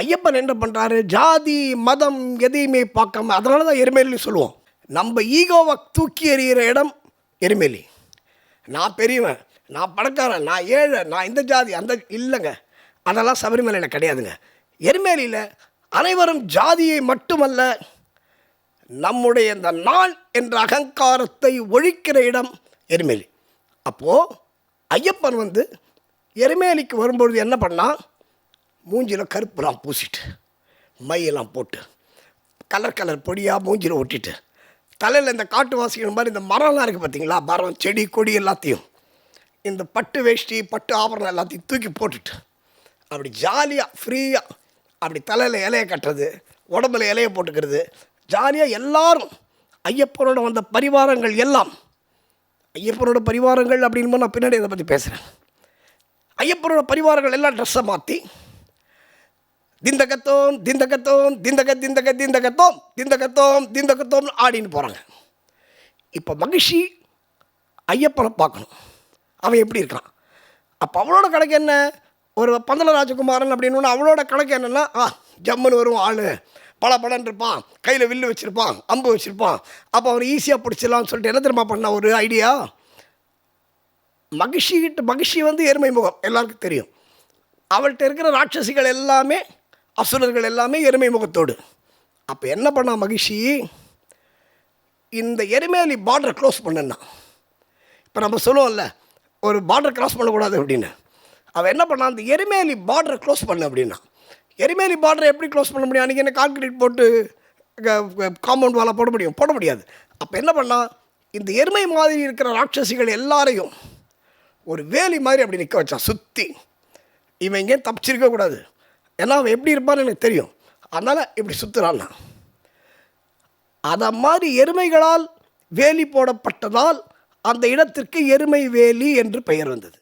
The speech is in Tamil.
ஐயப்பன் என்ன பண்ணுறாரு ஜாதி மதம் எதையுமே பார்க்காம அதனால தான் எருமேலி சொல்லுவோம். நம்ம ஈகோவை தூக்கி எறிகிற இடம் எருமேலி. நான் பெரியவன் நான் பணக்காரன் நான் ஏழை நான் இந்த ஜாதி அந்த இல்லைங்க. அதெல்லாம் சபரிமலையில் கிடையாதுங்க. எருமேலியில் அனைவரும் ஜாதியை மட்டுமல்ல நம்முடைய இந்த நான் என்ற அகங்காரத்தை ஒழிக்கிற இடம் எருமேலி. அப்போது ஐயப்பன் வந்து எருமேலிக்கு வரும்பொழுது என்ன பண்ணால் மூஞ்சியில் கருப்புலாம் பூசிட்டு மையெல்லாம் போட்டு கலர் கலர் பொடியாக மூஞ்சியில் ஒட்டிட்டு தலையில் இந்த காட்டுவாசிகள் மாதிரி இந்த மரம்லாம் இருக்குது பார்த்தீங்களா மரம் செடி கொடி எல்லாத்தையும் இந்த பட்டு வேஷ்டி பட்டு ஆபரணம் எல்லாத்தையும் தூக்கி போட்டுட்டு அப்படி ஜாலியாக ஃப்ரீயாக அப்படி தலையில் இலையை கட்டுறது உடம்புல இலையை போட்டுக்கிறது ஜாலியாக எல்லாரும் ஐயப்பனோட வந்த பரிவாரங்கள் எல்லாம் ஐயப்பனோட பரிவாரங்கள் அப்படின்னு நான் பின்னாடி இதை பற்றி பேசுகிறேன் ஐயப்பனோட பரிவாரங்கள் எல்லாம் ட்ரெஸ்ஸை மாற்றி திந்தகத்தோம் திந்தகத்தோம் திந்தக திந்தக திந்தகத்தோம் திந்தகத்தோம் திந்தகத்தோம்னு ஆடின்னு போகிறாங்க இப்போ மகிழ்ச்சி ஐயப்பனை பார்க்கணும். அவன் எப்படி இருக்கான் அப்போ அவளோட கணக்கு என்ன? ஒரு பந்தல ராஜகுமாரன் அப்படின்னு அவளோட கணக்கு என்னென்னா ஆ ஜம்முன்னு வரும் ஆள். பல படம் இருப்பான். கையில் வில்லு வச்சுருப்பான். அம்பு வச்சுருப்பான். அப்போ அவர் ஈஸியாக பிடிச்சிடலாம்னு சொல்லிட்டு என்ன தெரியுமா பண்ண? ஒரு ஐடியா மகிழ்ச்சிக்கிட்ட மகிழ்ச்சி வந்து எருமை முகம். எல்லாருக்கும் தெரியும். அவள்கிட்ட இருக்கிற ராட்சசிகள் எல்லாமே அசுரர்கள் எல்லாமே எருமை முகத்தோடு. அப்போ என்ன பண்ணா மகிழ்ச்சி இந்த எருமேலி பார்டரை க்ளோஸ் பண்ணுன்னா. இப்போ நம்ம சொல்லுவோம்ல ஒரு பார்டர் க்ராஸ் பண்ணக்கூடாது அப்படின்னு. அவன் என்ன பண்ணான் அந்த எருமேலி பார்டரை க்ளோஸ் பண்ண அப்படின்னா. எருமேலி பார்டரை எப்படி க்ளோஸ் பண்ண முடியும்? அன்றைக்கி என்ன கான்கிரீட் போட்டு காம்பவுண்ட் வாலை போட முடியும்? போட முடியாது. அப்போ என்ன பண்ணான் இந்த எருமை மாதிரி இருக்கிற ராட்சசிகள் எல்லாரையும் ஒரு வேலி மாதிரி அப்படி நிற்க வச்சான் சுற்றி இவன் எங்கேயும் தப்பிச்சிருக்க கூடாது. ஏன்னா அவன் எப்படி இருப்பான்னு எனக்கு தெரியும். அதனால் இப்படி சுற்றுறான்னா அதை மாதிரி எருமைகளால் வேலி போடப்பட்டதால் அந்த இடத்திற்கு எருமை வேலி என்று பெயர் வந்தது.